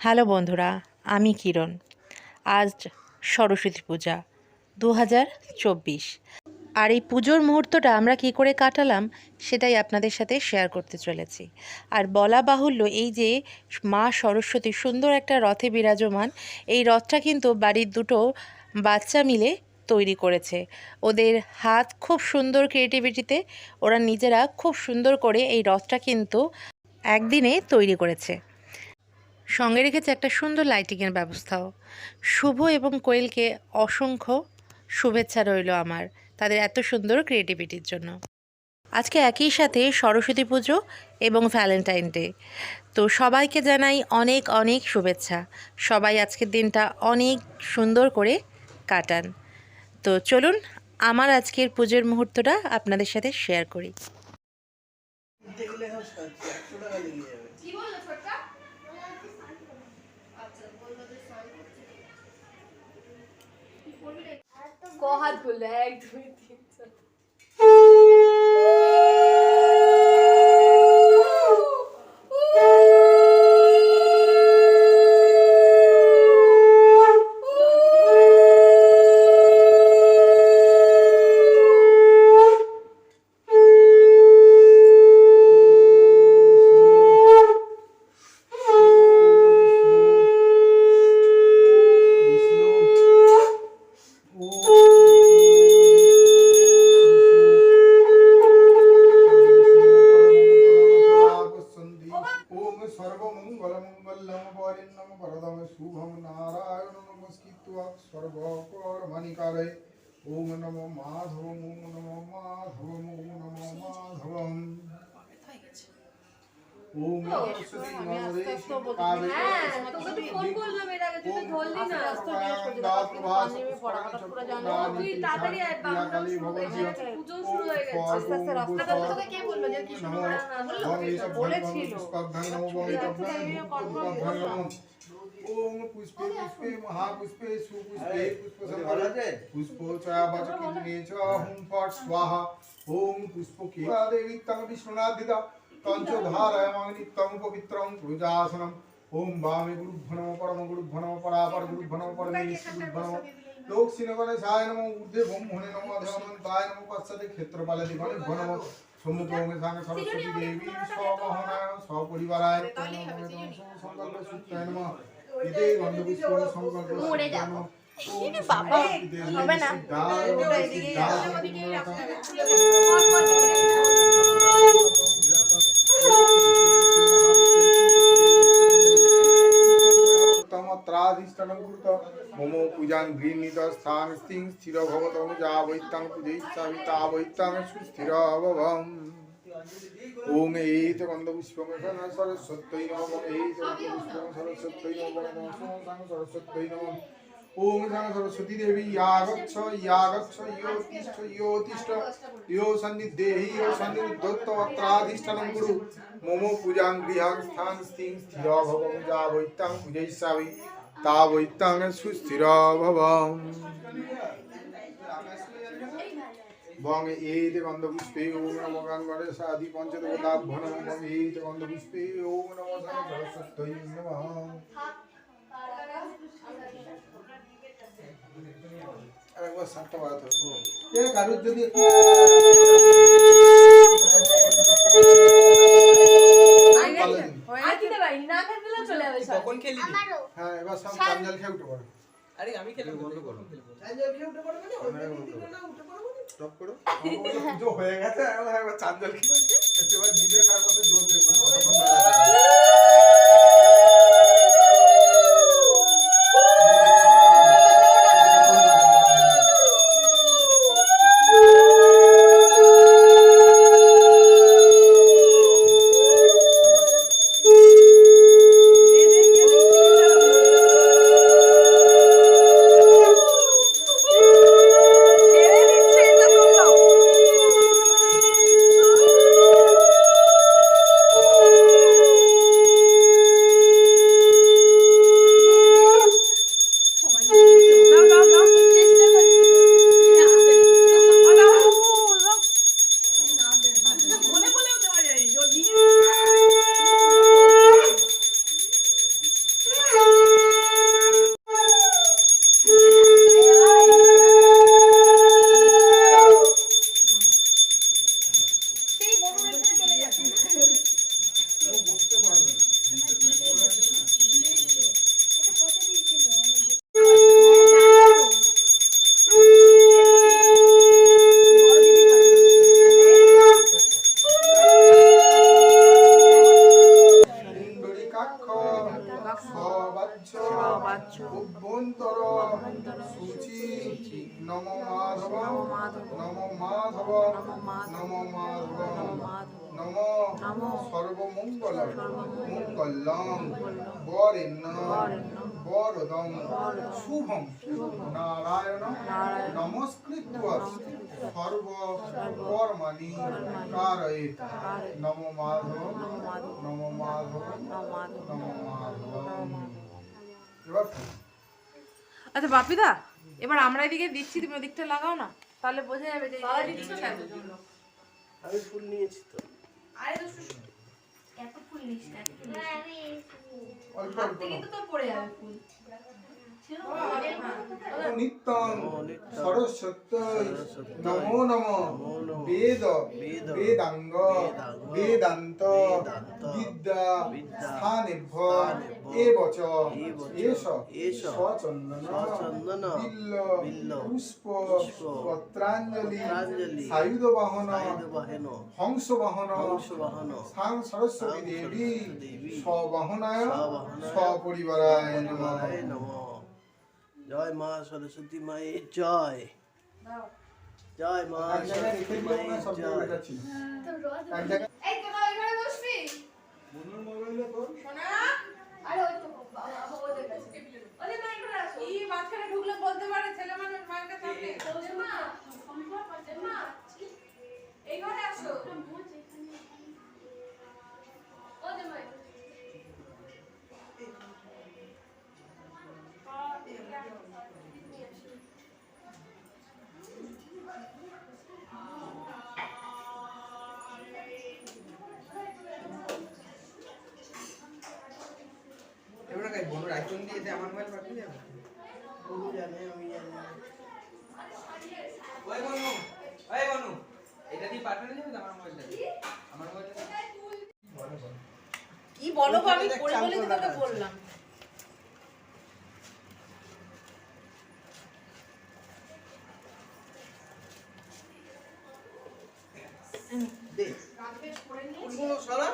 Hello বন্ধুরা, আমি কিরণ। আজ সরস্বতী পূজা দু হাজার চব্বিশ। আর এই পুজোর মুহূর্তটা আমরা কী করে কাটালাম, সেটাই আপনাদের সাথে শেয়ার করতে চলেছি। আর বলা বাহুল্য, এই যে মা সরস্বতী সুন্দর একটা রথে বিরাজমান, এই রথটা কিন্তু বাড়ির দুটো বাচ্চা মিলে তৈরি করেছে। ওদের হাত খুব সুন্দর ক্রিয়েটিভিটিতে ওরা নিজেরা খুব সুন্দর করে এই রথটা কিন্তু একদিনে তৈরি করেছে। সঙ্গে রেখেছে একটা সুন্দর লাইটিংয়ের ব্যবস্থাও। শুভ এবং কোয়েলকে অসংখ্য শুভেচ্ছা রইল আমার তাদের এত সুন্দর ক্রিয়েটিভিটির জন্য। আজকে একই সাথে সরস্বতী পুজো এবং ভ্যালেন্টাইন ডে তো সবাইকে জানাই অনেক অনেক শুভেচ্ছা। সবাই আজকের দিনটা অনেক সুন্দর করে কাটান। তো চলুন আমার আজকের পুজোর মুহূর্তটা আপনাদের সাথে শেয়ার করি। ক হাত খুললো এক পরিণম পরদম শুভম নারায়ণ নমস্কৃত্বা সর্বকর্মণিকারে ওম নমো মাধবম ওম নমো মাধবম ওম নমো মাধবম ওম সরস্বতী নমোদে কাবে হ্যাঁ তোকে তো ফোন করলাম এর আগে তুই তো ধরলি না তুই তাড়াতাড়ি আয় বাংলা শুরু হয়ে গেছে পুজো শুরু হয়ে গেছে আস্তে আস্তে রাস্তা তোকে কে বলল যে কৃষ্ণ না বলল বলেছিল ওম পুষ্পে পুষ্পে মহাপুষ্পে সুপুষ্পে পুষ্পসম্পদে পুষ্পোচয়াবচকিন্নে চ হুম ফট স্বাহা ওম পুষ্পকে দেবী তং বিষ্ণুনাদিতা তঞ্চ ধারয়ামাং নিত্যং পবিত্রং পূজাসনম ওম বামে গুরুভ্য নমঃ পরম গুরুভ্য নমঃ পরাপর গুরুভ্য নমঃ পরমেশ্বর গুরুভ্য নমঃ লোক শ্রীনগরে সায় নমঃ ঊর্ধ্বে ব্রহ্মণে নমঃ ধনমন্তায় নমঃ পশ্চাতে ক্ষেত্রপালে দিগণেভ্য নমঃ সম্মুখে সাঙ্গে সরস্বতী দেবী স্ববহনায় সপরিবারায় সংকল্প সূত্রায় নমঃ। এতে গন্ধপুষ্প সংকল্প মরে বাবা হবে না। তমত্রাধিষ্ঠাनं কৃত पूजां স্থির ভবতং যা বৈত্তাং পূজয়িষ্যামি তা বৈত্তাং সুস্থির ভবম ওম এইত গন্ধপুষ্পং সরস্বত্যৈ নমঃ এইত গন্ধপুষ্পং সরস্বত্যৈ নমঃ সরস্বত্যৈ নমঃ ওম সাং সরস্বতী দেবী ইয়া গচ্ছ ইয়া গচ্ছ ইয়ো সন্নিধেহি ইয়ো সন্নিধত্তমত্রাধিষ্ঠাनं কুরু মম পূজাং গৃহাং স্থান স্থিং স্থির ভবং যা বৈত্তাং পূজয়িষ্যামি তা বৈত্তাং সুস্থির ভবম বং এইত গন্ধপুষ্পে ওম নম গঙ্গণেশ আদি পঞ্চদেবতাভ্য নম বং এইত গন্ধপুষ্পে ওম নম সরস্বত্যৈ নমঃ আরেকবার বাজাতে হবে কারুর যদি খেলি হ্যাঁ এবার সব চাঞ্জাল খেয়ে উঠে পড়ো। আরে আমি বন্ধ করো। স্টপ করো। পুজো হয়ে গেছে একবার চাঞ্জাল খেয়ে এবার জিভে কার কথা জোর দেবো না, অভ্যন্তর সূচি নম মাধব নম মাধব নম মাধব নম সর্বমঙ্গল মঙ্গলং বরেণ্য বরদং শুভম নারায়ণ নমস্কৃত্য সর্ব কর্মাণি কারয়েত নম মাধব নম মাধব নম মাধব আচ্ছা বাপিদা এবার আমরা এদিকে দিচ্ছি তুমি ওদিকটা লাগাও না তাহলে বোঝা যাবে যে? আমি ফুল নিয়েছি তো আরে। এত ফুল নিস না, অল্প অল্প তো পড়ে যাবে ফুল। নিত্যং সরস্বত্যৈ নমো বেদ বেদ। বেদাঙ্গ বেদান্ত। বিদ্যা স্থানেভ্য। এবচ এষ সচন্দন বিল্ল। পুষ্প। পত্রাঞ্জলি। সায়ুধ বাহন হংস বাহন সাং সরস্বতী দেবী। সরস্বতী স্ববাহনায়। নমঃ। নমঃ। জয় মা সরস্বতী মায়ের জয়। জয় মা সরস্বতী মায়ের জয়। এই ঢুকলে বলতে পারে ছেলে মানুষ মায়ের কাছে মা, ঘরে আসো। ওদের যে আমার মোবাইল পাঠিয়ে যাবে ও জানে আমি জানি ওই বনু ওই বনু এটা দিয়ে পাঠানো যাবে আমার মোবাইলটা আমার মোবাইলটা কি বলো আমি পড়ে বলে তোকে বললাম দেখ সারা